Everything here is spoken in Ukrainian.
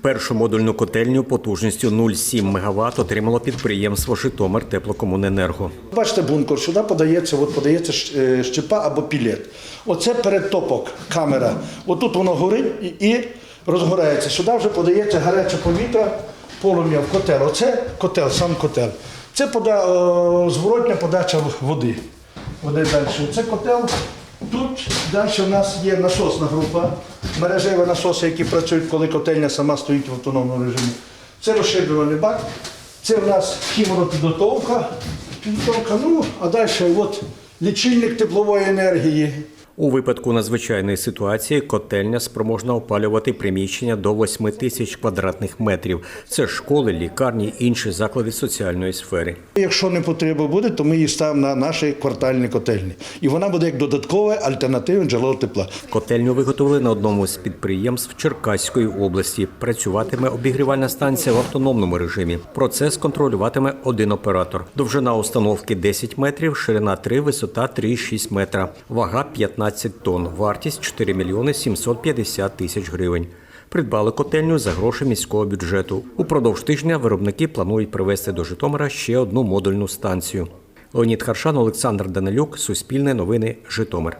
Першу модульну котельню потужністю 0,7 МВт отримало підприємство Житомир Теплокомуненерго. Бачите, бункер, сюди подається, от подається е, щепа або пілет. Оце передтопок, камера. Отут воно горить і, розгорається. Сюди вже подається гаряче повітря, полум'я в котел. Оце котел, сам котел. Це пода, зворотня подача води. Води далі. Це котел. Тут далі в нас є насосна група, мережеві насоси, які працюють, коли котельня сама стоїть в автономному режимі. Це розширювальний бак. Це в нас хіморопідготовка, підготовка, ну, а далі от лічильник теплової енергії. У випадку надзвичайної ситуації котельня спроможна опалювати приміщення до 8 тисяч квадратних метрів. Це школи, лікарні, інші заклади соціальної сфери. Якщо не потреба буде, то ми її ставимо на наші квартальні котельні. І вона буде як додаткове альтернативне джерело тепла. Котельню виготовили на одному з підприємств Черкаської області. Працюватиме обігрівальна станція в автономному режимі. Процес контролюватиме один оператор. Довжина установки 10 метрів, ширина 3, висота 3,6 метра. Вага 15 тонн. Вартість 4 мільйони 750 тисяч гривень. Придбали котельню за гроші міського бюджету. Упродовж тижня виробники планують привезти до Житомира ще одну модульну станцію. Леонід Харшан, Олександр Данилюк, Суспільне новини, Житомир.